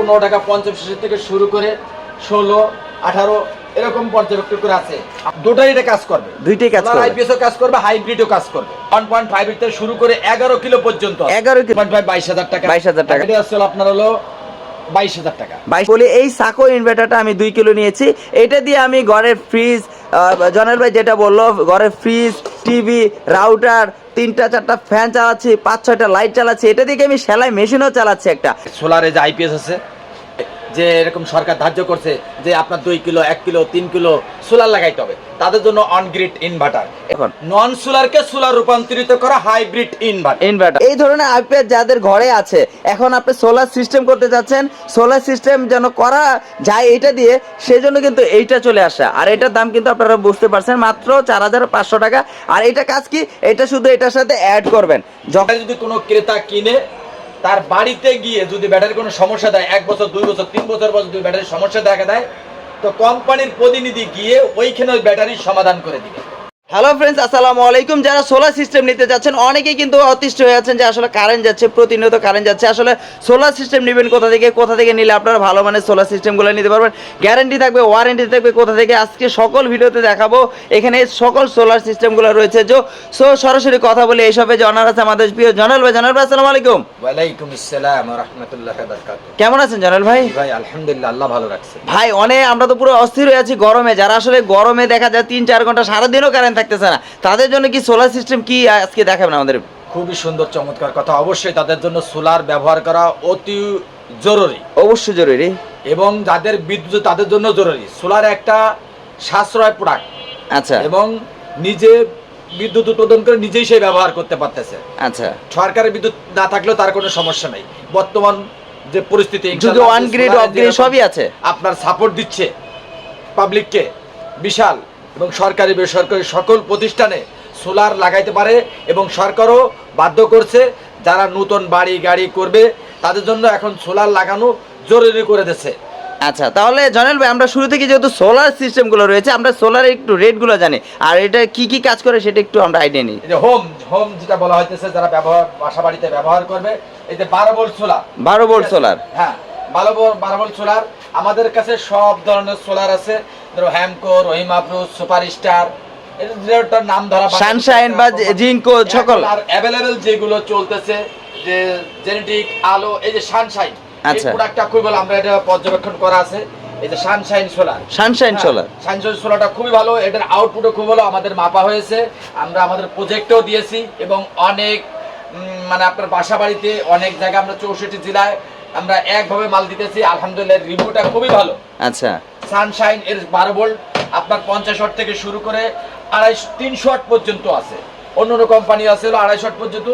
পনেরো টাকা পঞ্চাশ থেকে শুরু করে ষোলো আঠারো এরকম পর্যবেক্ষণ করে আছে। দুটাই এটা কাজ করবে। দুইটাই কাজ করবে। আইপিএসও কাজ করবে হাইব্রিডও কাজ করবে। ওয়ান পয়েন্ট ফাইভ থেকে শুরু করে এগারো কিলো পর্যন্ত। 11 কিলো। পয়েন্ট ফাইভ বাইশ হাজার টাকা। 22,000 টাকা। এটা আসলে আপনার হলো বাইশ হাজার টাকা। বাইশ বলি এই সাকো ইনভার্টারটা আমি দুই কিলো নিয়েছি। এটা দিয়ে আমি ঘরের ফ্রিজ জনাল ভাই যেটা বলল ঘরের ফ্রিজ টিভি রাউটার তিনটা, চারটা ফ্যান চালাচ্ছি, পাঁচ, ছয়টা লাইট চালাচ্ছি, এটা দিকে আমি সেলাই মেশিনও চালাচ্ছি একটা। সোলারে যে আইপিএস আছে যে এরকম সরকার ধার্য করছে যে আপনার দুই কিলো এক কিলো তিন কিলো সোলার লাগাইতে হবে। তাদের জন্য অনগ্রিড ইনভার্টার এখন। নন সোলারকে সোলার রূপান্তরিত করা হাইব্রিড ইনভার্টার ইনভার্টার এই ধরনের আইপিএস যাদের ঘরে আছে এখন আপনি সোলার সিস্টেম করতে যাচ্ছেন সোলার সিস্টেম যেন করা যায় এটা দিয়ে সেই জন্য কিন্তু এইটা চলে আসা। আর এটার দাম কিন্তু আপনারা বুঝতে পারছেন মাত্র চার হাজার পাঁচশো টাকা। আর এটা কাজ কি? এটা শুধু এটার সাথে অ্যাড করবেন। যখন যদি কোনো ক্রেতা কিনে তার বাড়িতে গিয়ে যদি ব্যাটারির কোনো সমস্যা দেয়, এক বছর, দুই বছর, তিন বছর বছর যদি ব্যাটারির সমস্যা দেখা দেয়, তো কোম্পানির প্রতিনিধি গিয়ে ওইখানে ওই ব্যাটারির সমাধান করে দিবে। হ্যালো ফ্রেন্ডস আসসালামু আলাইকুম। যারা সোলার সিস্টেম নিতে যাচ্ছেন অনেকেই কিন্তু অতিষ্ঠ হয়ে আছেন যে আসলে কারেন্ট যাচ্ছে প্রতিনিয়ত কারেন্ট যাচ্ছে। আসলে সোলার সিস্টেম নেবেন কোথা থেকে কোথা থেকে নিলে আপনারা ভালো মানের সোলার সিস্টেমগুলো নিতে পারবেন। গ্যারান্টি থাকবে ওয়ারেন্টি থাকবে কোথা থেকে আজকে সকল ভিডিওতে দেখাবো। এখানে সকল সোলার সিস্টেমগুলো রয়েছে যে সো সরাসরি কথা বলে এইসবে জানার আছে আমাদের প্রিয় জনাল ভাই। জনাল ভাই আসসালামু আলাইকুম। ওয়ালাইকুম আসসালাম রহমতুল্লাহ বারকাত কেমন আছেন জনাল ভাই? ভাই আলহামদুলিল্লাহ আল্লাহ ভালো রাখছে। ভাই অনেক আমরা তো পুরো অস্থির হয়ে আছি গরমে। যারা আসলে গরমে দেখা যায় তিন চার ঘণ্টা সারাদিনও কারেন্ট থাকতেছে না। তাদের জন্য কি সোলার সিস্টেম কি আজকে দেখাবেন আমাদের? খুবই সুন্দর চমৎকার কথা। অবশ্যই তাদের জন্য সোলার ব্যবহার করা অতি জরুরি। অবশ্যই জরুরি। এবং যাদের বিদ্যুৎ তাদের জন্য জরুরি। সোলার একটা সাশ্রয় প্রোডাক্ট আচ্ছা। এবং নিজে বিদ্যুৎ উৎপাদন করে নিজেই সে ব্যবহার করতে পারতেছে। আচ্ছা। সরকারের বিদ্যুৎ না থাকলেও তার কোনো সমস্যা নেই। বর্তমান যে পরিস্থিতি যদি অন গ্রিড অফ গ্রিড সবই আছে। আপনার সাপোর্ট দিচ্ছে পাবলিককে বিশাল। এবং সরকারি বেসরকারি সকল প্রতিষ্ঠানে সোলার লাগাইতে পারে এবং সরকারও বাধ্য করছে যারা নতুন বাড়ি গাড়ি করবে তাদের জন্য এখন সোলার লাগানো জরুরি করে দিচ্ছে আচ্ছা তাহলে জনেল ভাই আমরা শুরু থেকে যেহেতু সোলার সিস্টেমগুলো রয়েছে আমরা সোলার একটু রেটগুলো জানি। আর এটা কি কি কাজ করে সেটা একটু আমরা আইডিয়া নিই। হোম হোম যেটা বলা হইতেছে যারা ব্যবহার বাসা বাড়িতে ব্যবহার করবে এই যে বারো ভোল্ট সোলার। বারো ভোল্ট সোলার। হ্যাঁ। বারো ভোল্ট বারো সোলার। আমাদের কাছে সব ধরনের সোলার আছে। ধরো Hamko Rahimafrooz super star এটার নাম ধরা সানশাইন বা জিঙ্কো সকল। আর অ্যাভেলেবেল যেগুলো চলতেছে যে জেনেটিক আলো এই যে সানশাইন আচ্ছা। প্রোডাক্টটা খুবই ভালো। আমরা এটা পর্যবেক্ষণ করা আছে। এই যে sunshine solar sunshine solar sunshine সোলারটা খুবই ভালো। এটার আউটপুটও খুব ভালো। আমাদের মাপা হয়েছে। আমরা আমাদের প্রজেক্টও দিয়েছি এবং অনেক মানে আপনার বাসা বাড়িতে অনেক জায়গায় আমরা চৌষট্টি জেলায় আমরা একভাবে মাল দিতেছি আলহামদুলিল্লাহ রিভিউটা খুবই ভালো। আচ্ছা। সানশাইন এর বারো ভোল্ট আপনার পঞ্চাশ ওয়াট থেকে শুরু করে আড়াইশো তিনশো ওয়াট পর্যন্ত আছে। অন্য অন্য কোম্পানি আছে হলো আড়াইশো ওয়াট পর্যন্ত।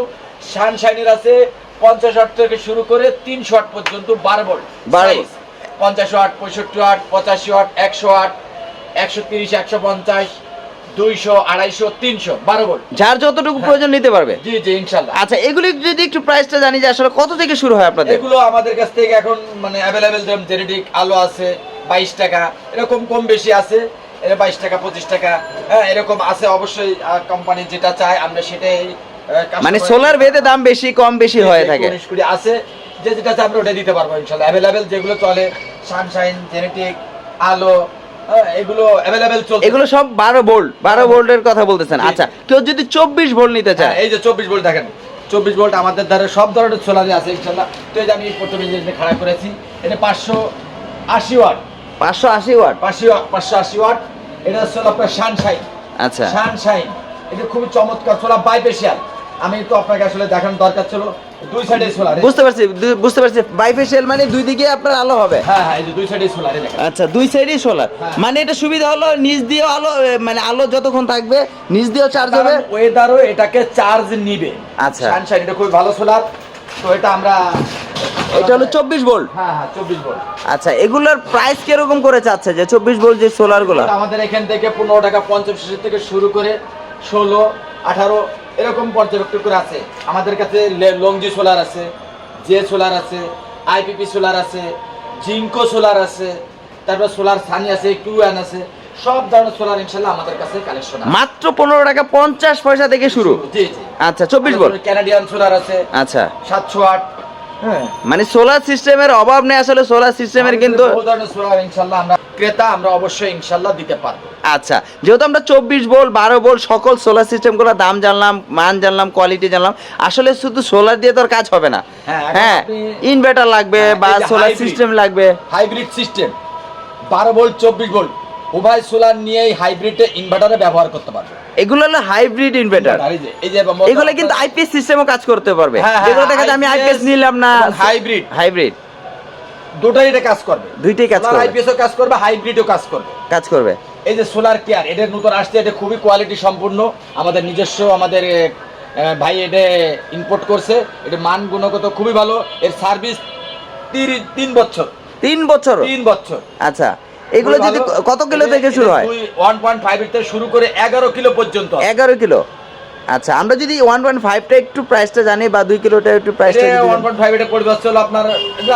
সানশাইনের আছে পঞ্চাশ ওয়াট থেকে শুরু করে তিনশো ওয়াট পর্যন্ত বারো ভোল্ট 12 Size। পঞ্চাশ ওয়াট পঁয়ষট্টি ওয়াট পঁচাশি ওয়াট একশো ওয়াট একশো তিরিশ একশো পঞ্চাশ দুইশো আড়াইশো তিনশো বারো ভোল্ট। যার যতটুকু প্রয়োজন নিতে পারবে? জি জি ইনশাল্লাহ। আচ্ছা এগুলি যদি একটু প্রাইসটা জানি যে আসলে কত থেকে শুরু হয় আপনাদের? এগুলো আমাদের কাছ থেকে এখন মানে অ্যাভেলেবেল যেমন জেনেটিক আলো আছে বাইশ টাকা এরকম কম বেশি আছে এটা বাইশ টাকা পঁচিশ টাকা হ্যাঁ এরকম আছে অবশ্যই কোম্পানি যেটা চায় আমরা সেটাই মানে সোলার ভেদে দাম বেশি কম বেশি হয়ে থাকে। আছে যে যেটা চায় আমরা ওটা দিতে পারব ইনশাল্লাহ। অ্যাভেলেবেল যেগুলো চলে সানশাইন জেনেটিক আলো হ্যাঁ, এগুলো অ্যাভেলেবেল চলছে। এগুলো সব বারো ভোল্ট বারো ভোল্টের কথা বলতেছেন। আচ্ছা কেউ যদি চব্বিশ ভোল্ট নিতে হ্যাঁ, চায় এই যে চব্বিশ ভোল্ট দেখেন। চব্বিশ ভোল্ট আমাদের দ্বারা সব ধরনের সোলারই আছে ইনশাল্লাহ তো এই যে আমি প্রথমে যে খাড়া করেছি এটা পাঁচশো আশি ওয়াট। পাঁচশো আশি ওয়াট? পাঁচশো পাঁচশো আশি ওয়াট। এটা হচ্ছে আপনার সানশাইন আচ্ছা। সানশাইন এটা খুবই চমৎকার সোলার বাইপেশিয়াল আমি তো আপনাকে আসলে দেখানোর দরকার ছিল। দুই সাইডে সোলার বুঝতে পারছি বুঝতে পারছি। বাইফেশিয়াল মানে দুই দিকে আপনার আলো হবে। হ্যাঁ হ্যাঁ এই যে দুই সাইডে সোলার আচ্ছা দুই সাইডেই সোলার হ্যাঁ। মানে এটা সুবিধা হলো নিচ দিয়ে আলো মানে আলো যতক্ষণ থাকবে নিচ দিয়েও চার্জ হবে। ওয়েদারও এটাকে চার্জ নিবে। আচ্ছা। সানশাইন এটা খুবই ভালো সোলার তো এটা আমরা এটা হলো চব্বিশ ভোল্ট হ্যাঁ হ্যাঁ চব্বিশ ভোল্ট আচ্ছা এগুলোর প্রাইস কীরকম করে চাচ্ছে যে চব্বিশ ভোল্ট যে সোলারগুলো? আমাদের এখান থেকে পনেরো টাকা পঞ্চাশ থেকে শুরু করে ষোলো আঠারো এরকম পর্যবেক্ষণ করে আছে। আমাদের কাছে লংজি সোলার আছে জে সোলার আছে আইপিপি সোলার আছে জিঙ্কো সোলার আছে তারপর সোলার সানি আছে কিউএন আছে সব ধরনের সোলার ইনশাল্লাহ আমাদের কাছে কালেকশন মাত্র পনেরো টাকা পঞ্চাশ পয়সা থেকে শুরু। জি জি আচ্ছা চব্বিশ ভোল্ট ক্যানাডিয়ান সোলার আছে আচ্ছা। সাতশো আট হ্যাঁ। মানে সোলার সিস্টেমের অভাব নেই আসলে সোলার সিস্টেমের কিন্তু সোলার ইনশাল্লাহ আমরা ক্রেতা আমরা অবশ্যই ইনশাল্লাহ দিতে পারব। আচ্ছা যেহেতু আমরা চব্বিশ বল বারো বল সকল সোলার সিস্টেমগুলোর দাম জানলাম মান জানলাম কোয়ালিটি জানলাম আসলে শুধু সোলার দিয়ে তো আর কাজ হবে না। হ্যাঁ, এখন হ্যাঁ ইনভার্টার লাগবে হ্যাঁ, বা সোলার সিস্টেম লাগবে। হাইব্রিড সিস্টেম বারো ভোল্ট চব্বিশ ভোল্ট উভয় সোলার নিয়েই হাইব্রিডে ইনভার্টারে ব্যবহার করতে পারবে। এগুলো হলো হাইব্রিড ইনভার্টার এই যে- এগুলো কিন্তু আইপিএস সিস্টেমও কাজ করতে পারবে। হ্যাঁ, যেগুলো দেখা যায় আমি আইপিএস নিলাম না। হাইব্রিড হাইব্রিড দুটাই এটা কাজ করবে। দুইটাই কাজ করবে। আইপিএসও কাজ করবে হাইব্রিডও কাজ করবে। কাজ করবে। এই যে সোলার কেয়ার এটা নতুন আসছে এটা খুবই কোয়ালিটি সম্পূর্ণ। আমাদের নিজস্ব আমাদের ভাই এটা ইম্পোর্ট করছে। এটা মান গুণগত খুবই ভালো। এর সার্ভিস তিন বছর। তিন বছর? তিন বছর। আচ্ছা এগুলো যদি কত কিলো থেকে শুরু হয়? ওয়ান পয়েন্ট ফাইভ থেকে শুরু করে এগারো কিলো পর্যন্ত। এগারো কিলো? আচ্ছা আমরা যদি ওয়ান পয়েন্ট ফাইভটা একটু প্রাইসটা জানি বা দুই কিলোটা একটু প্রাইসটা ওয়ান পয়েন্ট ফাইভ এটা পড়বে হচ্ছে হলো আপনার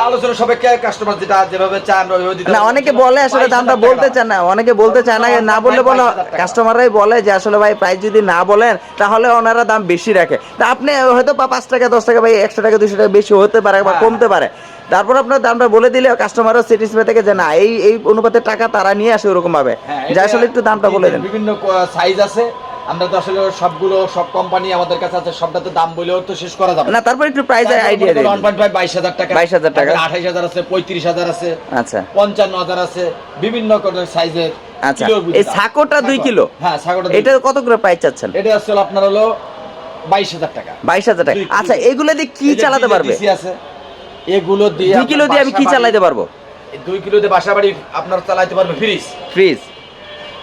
আলোচনা সাপেক্ষে কাস্টমার যেটা যেভাবে চায় দিতে না অনেকে বলে আসলে দামটা 22,000 বলতে। চান না অনেকে বলতে চায় না না বললে বলো কাস্টমাররাই বলে যে আসলে ভাই প্রাইস যদি না বলেন তাহলে ওনারা দাম বেশি রাখে। তা আপনি হয়তো বা পাঁচ টাকা দশ টাকা ভাই একশো টাকা দুশো টাকা বেশি হতে পারে বা হ্যাঁ। কমতে পারে। তারপর আপনার দামটা বলে দিলে কাস্টমারও স্যাটিসফাই থেকে যে না এই এই অনুপাতে টাকা তারা নিয়ে আসে ওরকম ভাবে হ্যাঁ, যে আসলে একটু দামটা বলে দেন। বিভিন্ন সাইজ আছে। আমরা তো আসলে সবগুলো সব কোম্পানি আমাদের কাছে আছে সবটা তো দাম বলেও তো শেষ করা যাবে না। তারপর একটু প্রাইস আইডিয়া দিন। ওয়ান পয়েন্ট ফাইভ বাইশ হাজার টাকা। 22,000 টাকা। আঠাইশ হাজার আছে পঁয়ত্রিশ হাজার আছে আচ্ছা। পঞ্চান্ন হাজার আছে বিভিন্ন সাইজের আচ্ছা। এই সাকোটা দুই কিলো? হ্যাঁ সাকোটা এটা কত করে প্রাইস চাচ্ছেন? এটা আসলে আপনার হলো বাইশ হাজার টাকা। বাইশ হাজার টাকা। আচ্ছা এগুলো দিয়ে কি চালাতে পারবে? আছে এগুলো দিয়ে দুই কিলো দিয়ে আমি কি চালাতে পারব? এই দুই কিলো দিয়ে বাসা বাড়ি আপনার চালাতে পারবে ফ্রিজ ফ্রিজ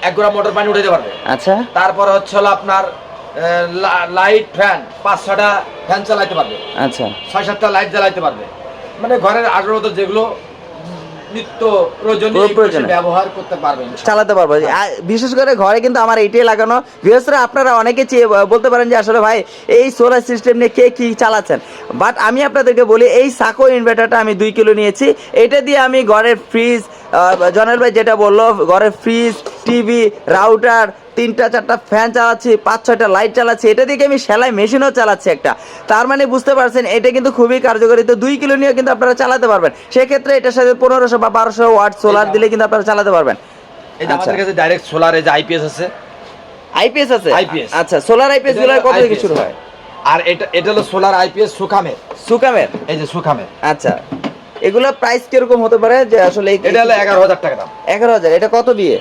এক গোড়া মোটর পানি উঠাতে পারবে। আচ্ছা। তারপরে হচ্ছে হলো আপনার লাইট ফ্যান পাঁচ ছটা ফ্যান চালাইতে পারবে। আচ্ছা। ছয় সাতটা লাইট জ্বালাইতে পারবে। মানে ঘরের আগ্রহত যেগুলো নিত্য প্রয়োজনীয়। ব্যবহার করতে পারবে ইনশাআল্লাহ। চালাতে পারব। বিশেষ করে ঘরে কিন্তু আমার এইটাই লাগানো। আপনারা অনেকে বলতে পারেন যে আসলে ভাই এই সোলার সিস্টেম নিয়ে কে কি চালাচ্ছেন? বাট আমি আপনাদেরকে বলি এই সাকো ইনভার্টারটা আমি দুই কিলো নিয়েছি। এটা দিয়ে আমি ঘরের ফ্রিজ জনাল ভাই যেটা বলল ঘরের ফ্রিজ টিভি রাউটার তিনটা চারটা ফ্যান চালাচ্ছি পাঁচ ছয়টা লাইট চালাচ্ছি এটা দিয়ে আমি সেলাই মেশিনও চালাচ্ছি একটা। তার মানে বুঝতে পারছেন এটা কিন্তু খুবই কার্যকরী। তো দুই কিলো নিয়ে কিন্তু আপনারা চালাতে পারবেন। সেক্ষেত্রে এটার সাথে পনেরোশো বা বারোশো ওয়াট সোলার দিলে কিন্তু আপনারা চালাতে পারবেন। আমাদের আচ্ছা। কাছে ডাইরেক্ট সোলার এই যে আইপিএস আছে। আইপিএস আছে? IPS আচ্ছা সোলার আইপিএসগুলো হলো কত থেকে শুরু হয়? আর এটা এটা হলো সোলার আইপিএস সুখামের সুকামের। এই যে সুখামের আচ্ছা। এগুলো প্রাইস কীরকম হতে পারে? যে আসলে এটা হলো এগারো হাজার টাকা দাম। এগারো হাজার। এটা কত বিয়ে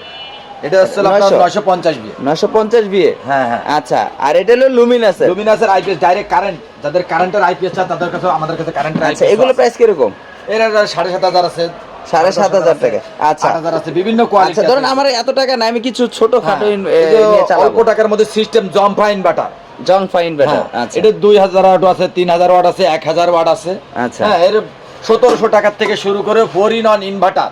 এটা হচ্ছে আপনার 900 নয়শো পঞ্চাশ বিয়ে। নশো পঞ্চাশ বিয়ে? হ্যাঁ হ্যাঁ। আচ্ছা আর এটা হলো লুমিন আছে লুমিনাসের আইপিএস ডাইরেক্ট কারেন্ট যাদের কারেন্টের আইপিএস চায় তাদের কাছে আমাদের কাছে কারেন্টের আচ্ছা আইপিএস এগুলো প্রাইস কীরকম? এর সাড়ে সাত হাজার আছে। সাড়ে সাত হাজার টাকা। আচ্ছা। আছে। বিভিন্ন কোয়ালিটি আচ্ছা ধরুন আমার এত টাকা না আমি কিছু ছোট খাটো হ্যাঁ। অল্প টাকার মধ্যে সিস্টেম জম্পা ইনভার্টার ফাইন বেটার আচ্ছা। এটা দুই হাজার ওয়াট আছে তিন হাজার ওয়াট আছে এক হাজার ওয়াট আছে। আচ্ছা। হ্যাঁ এর সতেরোশো টাকার থেকে শুরু করে ফোর ইন অন ইনভার্টার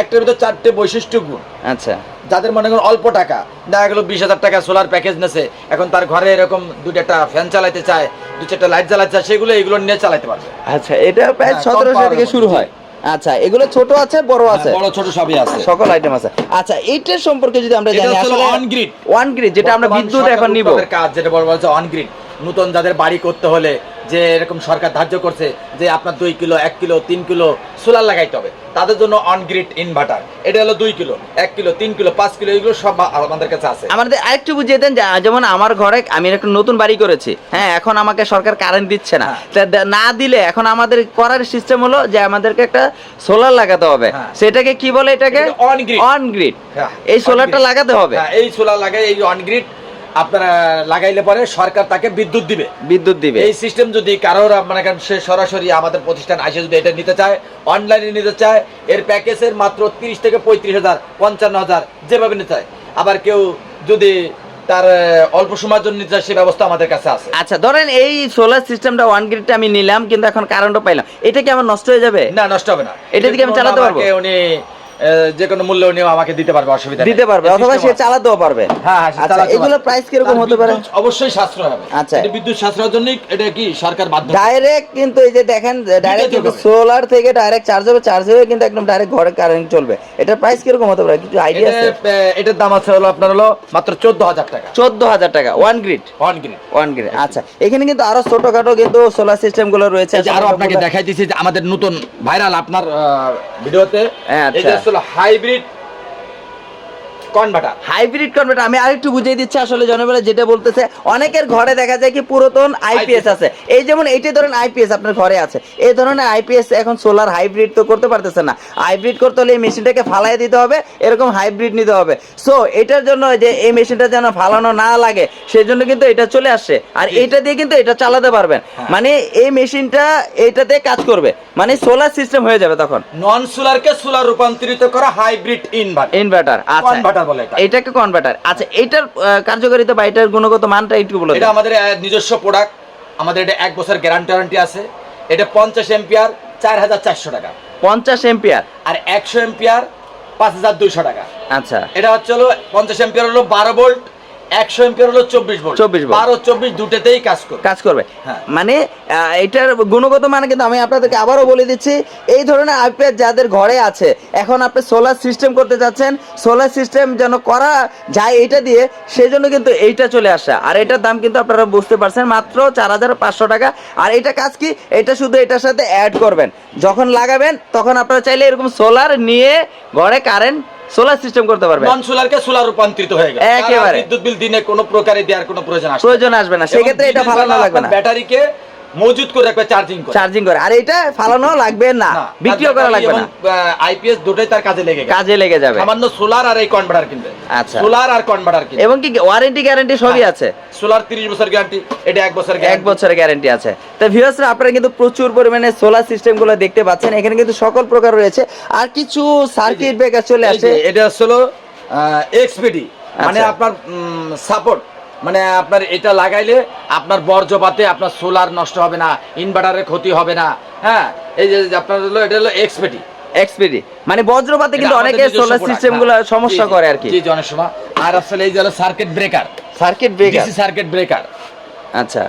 একটার ভিতরে চারটে বৈশিষ্ট্য গুণ। আচ্ছা। যাদের মনে করেন অল্প টাকা দেখা গেলো বিশ হাজার টাকা সোলার প্যাকেজ নেছে এখন তার ঘরে এরকম দু চারটা ফ্যান চালাতে চায় দু চারটা লাইট জ্বালাতে চায় সেগুলো এগুলো নিয়ে চালাতে পারবে। আচ্ছা এটা প্রায় হ্যাঁ, সতেরোশো থেকে শুরু হয়। আচ্ছা এগুলো ছোট আছে বড় আছে? হ্যাঁ, বড় ছোট সবই আছে। সকল আইটেম আছে। আচ্ছা এইটার সম্পর্কে যদি আমরা জানি আসলে on grid। ওয়ান গ্রিড যেটা আমরা বিদ্যুৎ এখন নিব। কাজ যেটা বড় বলছে অন গ্রিড নতুন যাদের বাড়ি করতে হলে যে এরকম সরকার ধার্য করছে যে আপনার দুই কিলো এক কিলো তিন কিলো সোলার লাগাইতে হবে তাদের জন্য অন গ্রিড ইনভার্টার এটা হলো দুই কিলো এক কিলো তিন কিলো পাঁচ কিলো এগুলো সব আমাদের কাছে আছে। আমাদের আরেকটু বুঝিয়ে দেন যেমন আমার ঘরে আমি একটা নতুন বাড়ি করেছি হ্যাঁ এখন আমাকে সরকার কারেন্ট দিচ্ছে না। হ্যাঁ। না দিলে এখন আমাদের করার সিস্টেম হলো যে আমাদেরকে একটা সোলার লাগাতে হবে। হ্যাঁ। সেটাকে কি বলে এটাকে? এটা on grid। অন গ্রিড হ্যাঁ, এই সোলারটা লাগাতে হবে। এই সোলার লাগাই এই অন গ্রিড আপনারা লাগাইলে পরে সরকার তাকে বিদ্যুৎ দিবে। বিদ্যুৎ দিবে। এই সিস্টেম যদি কারোর মানে করেন সে সরাসরি আমাদের প্রতিষ্ঠান আসে যদি এটা নিতে চায় অনলাইনে নিতে চায় এর প্যাকেজের মাত্র তিরিশ থেকে পঁয়ত্রিশ হাজার পঞ্চান্ন হাজার যেভাবে নিতে চায়। আবার কেউ যদি তার অল্প সময়ের জন্য নিতে চায় সে ব্যবস্থা আমাদের কাছে আছে। আচ্ছা ধরেন এই সোলার সিস্টেমটা ওয়ান গ্রিডটা আমি নিলাম কিন্তু এখন কারেন্টও পাইলাম। এটা কি আমার নষ্ট হয়ে যাবে? না নষ্ট হবে না। এটা দিকে আমি চালাতে পারব? উনি যে কোনো মূল্য নিয়েও আমাকে দিতে পারবে অসুবিধা দিতে পারবে অথবা সে চালাতেও পারবে। হ্যাঁ হ্যাঁ আচ্ছা এগুলো প্রাইস কীরকম হতে পারে? অবশ্যই সাশ্রয় হবে। আচ্ছা। এটা বিদ্যুৎ সাশ্রয়ের জন্যই এটা কি সরকার বাধ্য ডাইরেক্ট কিন্তু এই যে দেখেন ডাইরেক্ট হবে। সোলার থেকে ডাইরেক্ট চার্জ হবে চার্জ হয়ে কিন্তু একদম ডাইরেক্ট ঘরে কারেন্ট চলবে। এটার প্রাইস কীরকম হতে পারে? কিছু আইডিয়া আছে? এটার দাম আছে হলো আপনার হলো মাত্র চোদ্দ হাজার টাকা। চোদ্দ হাজার টাকা on grid on grid on grid আচ্ছা। এখানে কিন্তু আরও ছোটখাটো কিন্তু সোলার সিস্টেমগুলো রয়েছে। আরও আপনাকে দেখাই দিচ্ছি যে আমাদের নতুন ভাইরাল আপনার ভিডিওতে। হ্যাঁ, আচ্ছা। হলো হাইব্রিড কনভার্টার হাইব্রিড কনভার্টার আমি আরেকটু বুঝিয়ে দিচ্ছি আসলে জনবেলা যেটা বলতেছে। অনেকের ঘরে দেখা যায় কি পুরাতন আইপিএস আছে। এই যেমন এইটা ধরেন আইপিএস আপনার ঘরে আছে। এই ধরনের আইপিএস এখন সোলার হাইব্রিড তো করতে পারতেছে না। হাইব্রিড করতে হলে এই মেশিনটাকে ফালাই দিতে হবে এরকম হাইব্রিড নিতে হবে। সো এটার জন্য যে এই মেশিনটা যেন ফালানো না লাগে সেই জন্য কিন্তু এটা চলে আসছে। আর এটা দিয়ে কিন্তু এটা চালাতে পারবেন। হ্যাঁ। মানে এই মেশিনটা এইটাতে কাজ করবে। মানে সোলার সিস্টেম হয়ে যাবে তখন। নন সোলারকে সোলার রূপান্তরিত করা হাইব্রিড ইনভার্টার ইনভার্টার আচ্ছা। কনভার্টার বলে এটা। একটা কনভার্টার আচ্ছা এইটার কার্যকারিতা বা এটার গুণগত মানটা একটু বলে এটা আমাদের নিজস্ব প্রোডাক্ট আমাদের এটা এক বছর গ্যারান্টি ওয়ারেন্টি আছে। এটা পঞ্চাশ এম্পিয়ার চার হাজার চারশো টাকা। পঞ্চাশ এম্পিয়ার আর একশো এম্পিয়ার পাঁচ হাজার দুইশো টাকা। আচ্ছা। এটা হচ্ছে হলো পঞ্চাশ এম্পিয়ার হলো বারো ভোল্ট একশো এম্পিয়ার হলো চব্বিশ ভোল্ট। 24 ভোল্ট। বারো চব্বিশ দুটেতেই কাজ করবে। কাজ করবে। হ্যাঁ। মানে এটার গুণগত মান কিন্তু আমি আপনাদেরকে আবারও বলে দিচ্ছি এই ধরনের আইপিএস যাদের ঘরে আছে এখন আপনি সোলার সিস্টেম করতে চাচ্ছেন সোলার সিস্টেম যেন করা যায় এইটা দিয়ে সেই জন্য কিন্তু এইটা চলে আসে। আর এটার দাম কিন্তু আপনারা বুঝতে পারছেন মাত্র চার হাজার পাঁচশো টাকা। আর এটা কাজ কি? এটা শুধু এটার সাথে অ্যাড করবেন। যখন লাগাবেন তখন আপনারা চাইলে এরকম সোলার নিয়ে ঘরে কারেন্ট সোলার সিস্টেম করতে পারবে নন সোলারকে সোলার রূপান্তরিত হয়ে গেল একেবারে। বিদ্যুৎ বিল দিনে কোনো প্রকারে দেওয়ার কোনো প্রয়োজন আসবে না। প্রয়োজন আসবে না সেক্ষেত্রে এটা ভালো না লাগবে না ব্যাটারি ব্যাটারিকে মজুত করে রাখবে চার্জিং করে। চার্জিং করে। আর এটা ফালানো লাগবে না। বিক্রিও করা লাগবে না। আইপিএস দুটোই তার কাজে লেগে কাজে লেগে যাবে। সামান্য সোলার আর এই কনভার্টার কিনবে। আচ্ছা। সোলার আর কনভার্টার কিনবে। এবং কি ওয়ারেন্টি গ্যারান্টি সবই আছে? সোলার 30 বছর গ্যারান্টি এটা এক বছর এক বছরের গ্যারান্টি আছে। তো ভিউয়ার্সরা আপনারা কিন্তু প্রচুর পরিমাণে সোলার সিস্টেমগুলো দেখতে পাচ্ছেন। এখানে কিন্তু সকল প্রকার রয়েছে। আর কিছু সার্কিট ব্রেকার চলে আসে। এটা হলো এক্সপিডি মানে আচ্ছা। আপনার সাপোর্ট মানে আপনার এটা লাগাইলে আপনার বর্জ্যপাতে আপনার সোলার নষ্ট হবে না ইনভার্টারের ক্ষতি হবে না হ্যাঁ? এই যে আপনার হলো এটা হলো এক্সপিডি এক্সপিডি মানে বজ্রপাতে কিন্তু অনেকে সোলার সিস্টেমগুলো সমস্যা করে আর কি। জি সময়। আর আসলে এই যে হলো circuit breaker circuit breaker DC circuit breaker আচ্ছা।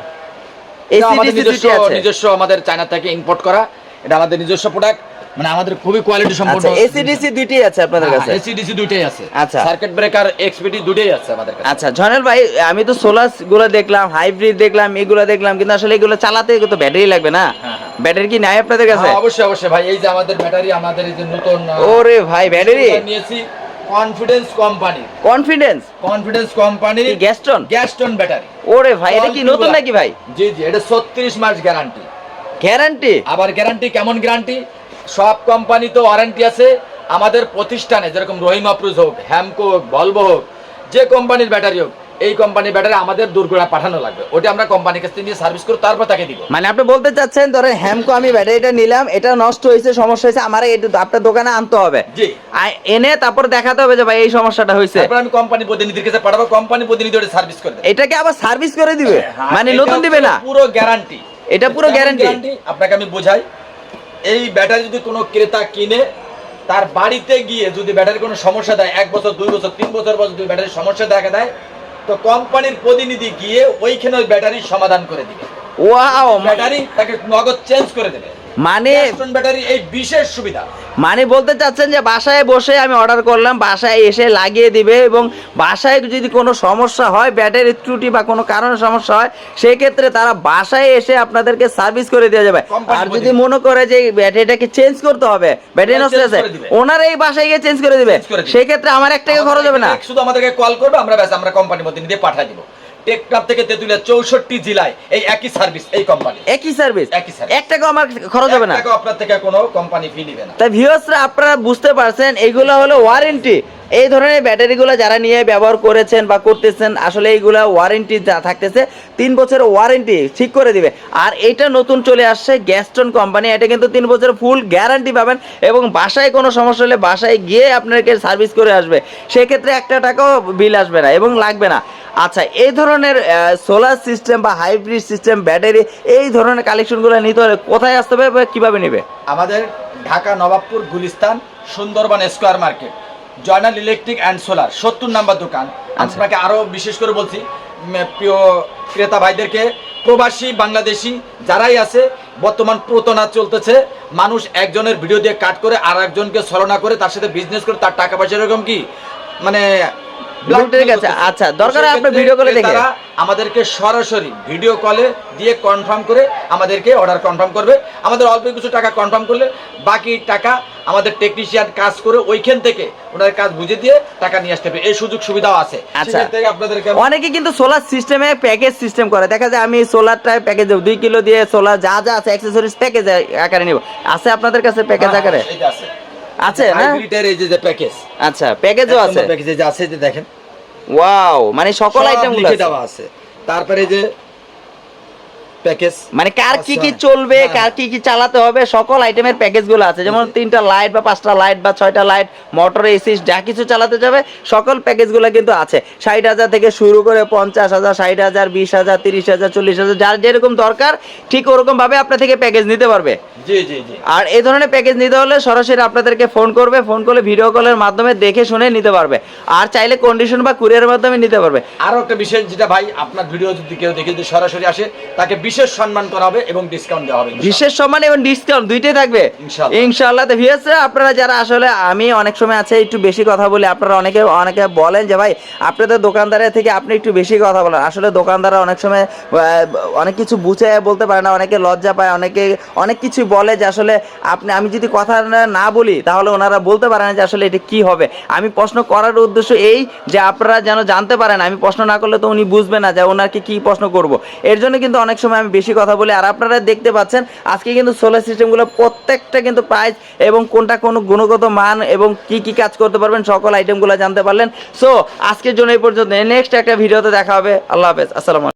এটা আমাদের নিজস্ব আছে। নিজস্ব আমাদের চায়না থেকে ইম্পোর্ট করা। এটা আমাদের নিজস্ব প্রোডাক্ট মানে আমাদের খুবই কোয়ালিটি সম্পন্ন আচ্ছা এসি ডিসি দুইটাই আছে আপনাদের কাছে? এসি ডিসি দুইটাই আছে। আচ্ছা। সার্কিট ব্রেকার এক্সপিডি দুইটাই আছে আমাদের কাছে। আচ্ছা জনেল ভাই আমি তো সোলারগুলো দেখলাম হাইব্রিড দেখলাম এগুলো দেখলাম কিন্তু আসলে এগুলো চালাতে তো ব্যাটারি লাগবে না? হ্যাঁ, হ্যাঁ। ব্যাটারি কি নাই আপনাদের কাছে? হ্যাঁ, অবশ্যই অবশ্যই ভাই এই যে আমাদের ব্যাটারি আমাদের এই যে নতুন ওরে ভাই ব্যাটারি নিয়েছি confidence company confidence confidence company Gaston Gaston battery ওরে ভাই এটা কি নতুন নাকি ভাই? জি জি এটা 36 মাস গ্যারান্টি গ্যারান্টি আবার গ্যারান্টি কেমন গ্যারান্টি সব কোম্পানি তো ওয়ারেন্টি আছে আমাদের প্রতিষ্ঠানে যেরকম রহিম আপ্রুজ হোক হ্যামকো হোক ভলভো হোক যে কোম্পানির ব্যাটারি হোক এই কোম্পানির ব্যাটারি আমাদের দূরগোড়া পাঠানো লাগবে। ওটা আমরা কোম্পানির কাছ থেকে নিয়ে সার্ভিস করে তারপর তাকে দিব। মানে আপনি বলতে চাচ্ছেন ধরেন হ্যামকো আমি ব্যাটারিটা নিলাম এটা নষ্ট হয়েছে সমস্যা হয়েছে আমার এটা আপনার দোকানে আনতে হবে। জি। এনে তারপর দেখাতে হবে যে ভাই এই সমস্যাটা হয়েছে। তারপর আমি কোম্পানি প্রতিনিধির কাছে পাঠাবো কোম্পানি প্রতিনিধি ওটা সার্ভিস করে দেবে। এটাকে আবার সার্ভিস করে দিবে? হ্যাঁ, মানে নতুন দিবে না? পুরো গ্যারান্টি এটা পুরো গ্যারান্টি আপনাকে আমি বোঝাই। এই ব্যাটারি যদি কোনো ক্রেতা কিনে তার বাড়িতে গিয়ে যদি ব্যাটারি কোনো সমস্যা দেয় এক বছর দুই বছর তিন বছর পর যদি ব্যাটারির সমস্যা দেখা দেয় তো কোম্পানির প্রতিনিধি গিয়ে ওইখানে ওই ব্যাটারির সমাধান করে দিবে। ও ব্যাটারি তাকে নগদ চেঞ্জ করে দেবে। মানে ব্যাটারি এই বিশেষ সুবিধা। মানে বলতে চাচ্ছেন যে বাসায় বসে আমি অর্ডার করলাম বাসায় এসে লাগিয়ে দিবে এবং বাসায় যদি কোনো সমস্যা হয় ব্যাটারির ত্রুটি বা কোনো কারণে সমস্যা হয় সেই ক্ষেত্রে তারা বাসায় এসে আপনাদেরকে সার্ভিস করে দেওয়া যাবে। আর যদি মনে করে যে ব্যাটারিটাকে চেঞ্জ করতে হবে ব্যাটারি নষ্ট হয়েছে ওনারা এই বাসায় গিয়ে চেঞ্জ করে দিবে। সেই ক্ষেত্রে আমার এক টাকা খরচ হবে না। শুধু আমাদেরকে কল করবে আমরা ব্যাস আমরা কোম্পানির প্রতিনিধি পাঠিয়ে দিব। টেক ক্লাব থেকে তেতুলিয়া চৌষট্টি জেলায় এই একই সার্ভিস এই কোম্পানি একই সার্ভিস একই সার্ভিস এক টাকাও আমার খরচ হবে না? আপনার থেকে কোনো কোম্পানি ফি নিবে না। তাই ভিউয়ার্সরা আপনারা বুঝতে পারছেন এগুলো হলো ওয়ারেন্টি এই ধরনের ব্যাটারিগুলো যারা নিয়ে ব্যবহার করেছেন বা করতেছেন, আসলে এইগুলো ওয়ারেন্টি থাকতেছে, তিন বছরের ওয়ারেন্টি ঠিক করে দিবে। আর এটা নতুন চলে আসছে গ্যাস্টন কোম্পানি এটা কিন্তু তিন বছরের ফুল গ্যারান্টি পাবেন এবং বাসায় কোনো সমস্যা হলে বাসায় গিয়ে আপনাকে সার্ভিস করে আসবে। সেক্ষেত্রে একটা টাকাও বিল আসবে না এবং লাগবে না। আচ্ছা এই ধরনের সোলার সিস্টেম বা হাইব্রিড সিস্টেম ব্যাটারি এই ধরনের কালেকশনগুলো নিতে হলে কোথায় আসতে হবে কীভাবে নেবে? আমাদের Dhaka Nawabpur Gulistan Sundarban square market Joynal electric and solar সত্তর নাম্বার দোকান আচ্ছা। আপনাকে আরও বিশেষ করে বলছি প্রিয় ক্রেতা ভাইদেরকে প্রবাসী বাংলাদেশি যারাই আছে বর্তমান প্রতনা চলতেছে মানুষ একজনের ভিডিও দিয়ে কাট করে আর একজনকে ছলনা করে তার সাথে বিজনেস করে তার টাকা পয়সা এরকম কি মানে। আচ্ছা, দরকার আপনি ভিডিও কলে দেখে। আমাদেরকে সরাসরি ভিডিও কলে দিয়ে কনফার্ম করে আমাদেরকে অর্ডার কনফার্ম করবে আমাদের অল্প কিছু টাকা কনফার্ম করলে বাকি টাকা আমাদের টেকনিশিয়ান কাজ করে ওইখান থেকে ওনার কাজ বুঝে দিয়ে টাকা নিয়ে আসতে হবে। এই সুযোগ সুবিধাও আছে। আচ্ছা। অনেকে কিন্তু সোলার সিস্টেমে প্যাকেজ সিস্টেম করে। দেখা যায় আমি সোলারটায় প্যাকেজ দেবো দুই কিলো দিয়ে সোলার যা যা আছে অ্যাক্সেসরিজ প্যাকেজ আকারে নিব। আছে আপনাদের কাছে প্যাকেজ আকারে? আছে। আছে না? এই যে প্যাকেজ আচ্ছা প্যাকেজও আছে। প্যাকেজ যে আছে যে দেখেন। ওয়াও মানে সকল আইটেম দেওয়া আছে। তারপরে এই যে প্যাকেজ মানে কার কি কি আচ্ছা, চলবে হ্যাঁ। কার কি কি চালাতে হবে সকল আইটেমের প্যাকেজগুলো আছে। যেমন তিনটা লাইট বা পাঁচটা লাইট বা ছয়টা লাইট মোটর এসি যা কিছু চালাতে যাবে সকল প্যাকেজগুলো কিন্তু আছে। ষাট হাজার থেকে শুরু করে পঞ্চাশ হাজার ষাট হাজার বিশ হাজার তিরিশ হাজার চল্লিশ হাজার যার যেরকম দরকার ঠিক ওরকম ভাবে আপনার থেকে প্যাকেজ নিতে পারবে। জি জি জি। আর এই ধরনের প্যাকেজ নিতে হলে সরাসরি আপনাদেরকে ফোন করবে ফোন করলে ভিডিও কলের মাধ্যমে দেখে শুনে নিতে পারবে। আর চাইলে কন্ডিশন বা কুরিয়ারের মাধ্যমে নিতে পারবে। আরও একটা বিষয় যেটা ভাই আপনার ভিডিও যদি কেউ দেখে যদি সরাসরি আসে তাকে বিশেষ সম্মান করা হবে এবং ডিসকাউন্ট দেওয়া হবে বিশেষ সম্মান এবং ডিসকাউন্ট দুইটাই থাকবে। ইনশাআল্লাহ। তো ভিউয়ার্স আপনারা যারা আসলে আমি অনেক সময় আছে একটু বেশি কথা বলি আপনারা অনেকে অনেকে বলেন যে ভাই আপনাদের দোকানদারের থেকে আপনি একটু বেশি কথা বলেন। আসলে দোকানদাররা অনেক সময় অনেক কিছু বুঝে বলতে পারে না অনেকে লজ্জা পায় অনেকে অনেক কিছু বলে যে আসলে আপনি আমি যদি কথা না- না বলি তাহলে ওনারা বলতে পারে না যে আসলে এটা কি হবে। আমি প্রশ্ন করার উদ্দেশ্য এই যে আপনারা যেন জানতে পারেন আমি প্রশ্ন না করলে তো উনি বুঝবে না যে ওনাকে কি প্রশ্ন করব? এর জন্য কিন্তু অনেক সময় আমি বেশি কথা বলি, আর আপনারা দেখতে পাচ্ছেন, আজকে কিন্তু সোলার সিস্টেমগুলো প্রত্যেকটা কিন্তু প্রাইস এবং কোনটা কোন গুণগত মান এবং কি কি কাজ করতে পারবেন, সকল আইটেমগুলো জানতে পারলেন। সো আজকের জন্য এই পর্যন্ত নেক্সট একটা ভিডিওতে দেখা হবে। আল্লাহ হাফেজ। আসসালামু